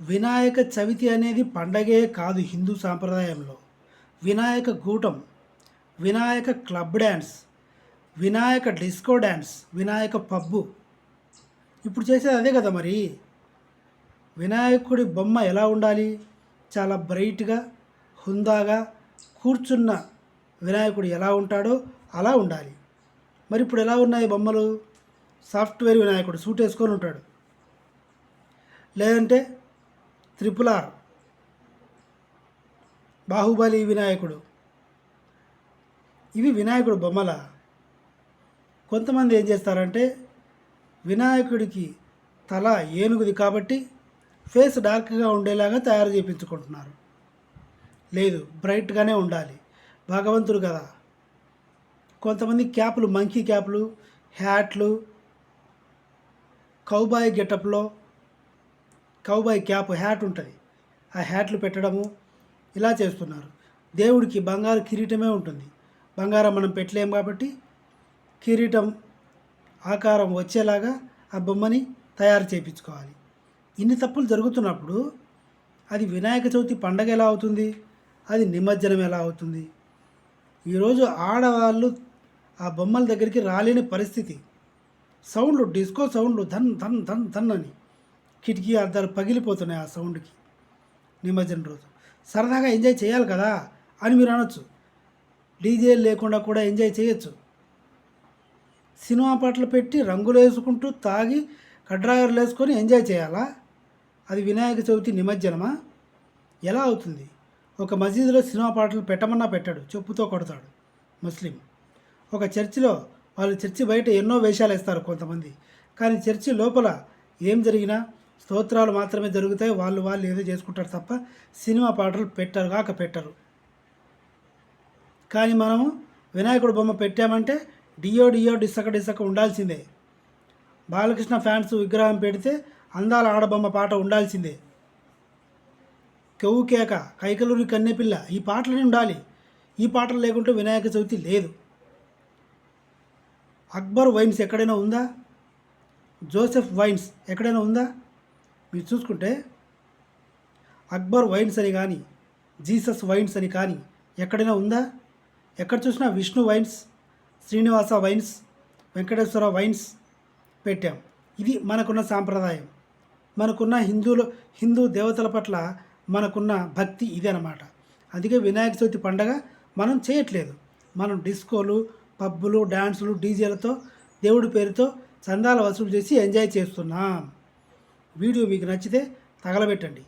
వినాయక చవితి అనేది పండగే కాదు హిందూ సాంప్రదాయంలో. Vinayaka గూటం Vinayaka club dance Vinayaka disco dance Vinayaka pub. ఇప్పుడు చేసేది అదే కదా మరి. వినాయకుడి బొమ్మ ఎలా ఉండాలి? చాలా బ్రైట్గా హుందాగా కూర్చున్న వినాయకుడు ఎలా ఉంటాడో అలా ఉండాలి. మరి ఇప్పుడు ఎలా ఉన్నాయి బొమ్మలు? సాఫ్ట్వేర్ వినాయకుడు సూట్ వేసుకొని ఉంటాడు. లేదంటే త్రిపుల్ ఆర్ బాహుబలి వినాయకుడు. ఇవి వినాయకుడు బొమ్మల. కొంతమంది ఏం చేస్తారంటే వినాయకుడికి తల ఏనుగుది కాబట్టి ఫేస్ డార్క్గా ఉండేలాగా తయారు చేయించుకుంటున్నారు. లేదు బ్రైట్గానే ఉండాలి. భగవంతుడు కదా. కొంతమంది క్యాపులు మంకీ క్యాపులు హ్యాట్లు కౌబాయ్ గెటప్లో కౌబాయ్ క్యాప్ హ్యాట్ ఉంటుంది. ఆ హ్యాట్లు పెట్టడము ఇలా చేస్తున్నారు. దేవుడికి బంగారు కిరీటమే ఉంటుంది. బంగారం మనం పెట్టలేం కాబట్టి కిరీటం ఆకారం వచ్చేలాగా ఆ బొమ్మని తయారు చేయించుకోవాలి. ఇన్ని తప్పులు జరుగుతున్నప్పుడు అది వినాయక చవితి పండగ ఎలా అవుతుంది? అది నిమజ్జనం ఎలా అవుతుంది? ఈరోజు ఆడవాళ్ళు ఆ బొమ్మల దగ్గరికి రాలేని పరిస్థితి. సౌండ్లు డిస్కో సౌండ్లు ధన్ ధన్ ధన్ ధన్ అని. కిటికీ అద్దాలు పగిలిపోతున్నాయి ఆ సౌండ్కి. నిమజ్జనం రోజు. సరదాగా ఎంజాయ్ చేయాలి కదా అని మీరు అనొచ్చు. డీజే లేకుండా కూడా ఎంజాయ్ చేయొచ్చు. సినిమా పాటలు పెట్టి రంగులు వేసుకుంటూ తాగి కడ్రాయర్లు వేసుకొని ఎంజాయ్ చేయాలా? అది వినాయక చవితి నిమజ్జనమా? ఎలా అవుతుంది? ఒక మసీదులో సినిమా పాటలు పెట్టమన్నా పెట్టాడు. చెప్పుతో కొడతాడు. ముస్లిం. ఒక చర్చిలో వాళ్ళు చర్చి బయట ఎన్నో వేషాలు వేస్తారు కొంతమంది. కానీ చర్చి లోపల ఏం జరిగినా స్తోత్రాలు మాత్రమే జరుగుతాయి. వాళ్ళు వాళ్ళు ఏదో చేసుకుంటారు తప్ప సినిమా పాటలు పెట్టరు కాక పెట్టరు. కానీ మనము వినాయకుడు బొమ్మ పెట్టామంటే డియో డియో డిసక డిసక ఉండాల్సిందే. బాలకృష్ణ ఫ్యాన్స్ విగ్రహం పెడితే అందాల ఆడబొమ్మ పాట ఉండాల్సిందే. కెవ్వు కేక కైకలూరి కన్నెపిల్ల ఈ పాటలనే ఉండాలి. ఈ పాటలు లేకుంటే వినాయక చవితి లేదు. అక్బర్ వైన్స్ ఎక్కడైనా ఉందా? జోసెఫ్ వైన్స్ ఎక్కడైనా ఉందా? మీరు చూసుకుంటే అక్బర్ వైన్స్ అని కానీ జీసస్ వైన్స్ అని కానీ ఎక్కడైనా ఉందా? ఎక్కడ చూసినా Vishnu wines Srinivasa wines Venkateswara wines పెట్టాం. ఇది మనకున్న సాంప్రదాయం. మనకున్న హిందువులు హిందూ దేవతల పట్ల మనకున్న భక్తి ఇది అనమాట అందుకే వినాయక చవితి పండగ మనం చేయట్లేదు. మనం డిస్కోలు పబ్బులు డ్యాన్సులు డీజేలతో దేవుడి పేరుతో చందాలు వసూలు చేసి ఎంజాయ్ చేస్తున్నాం. వీడియో మీకు నచ్చితే తగలబెట్టండి.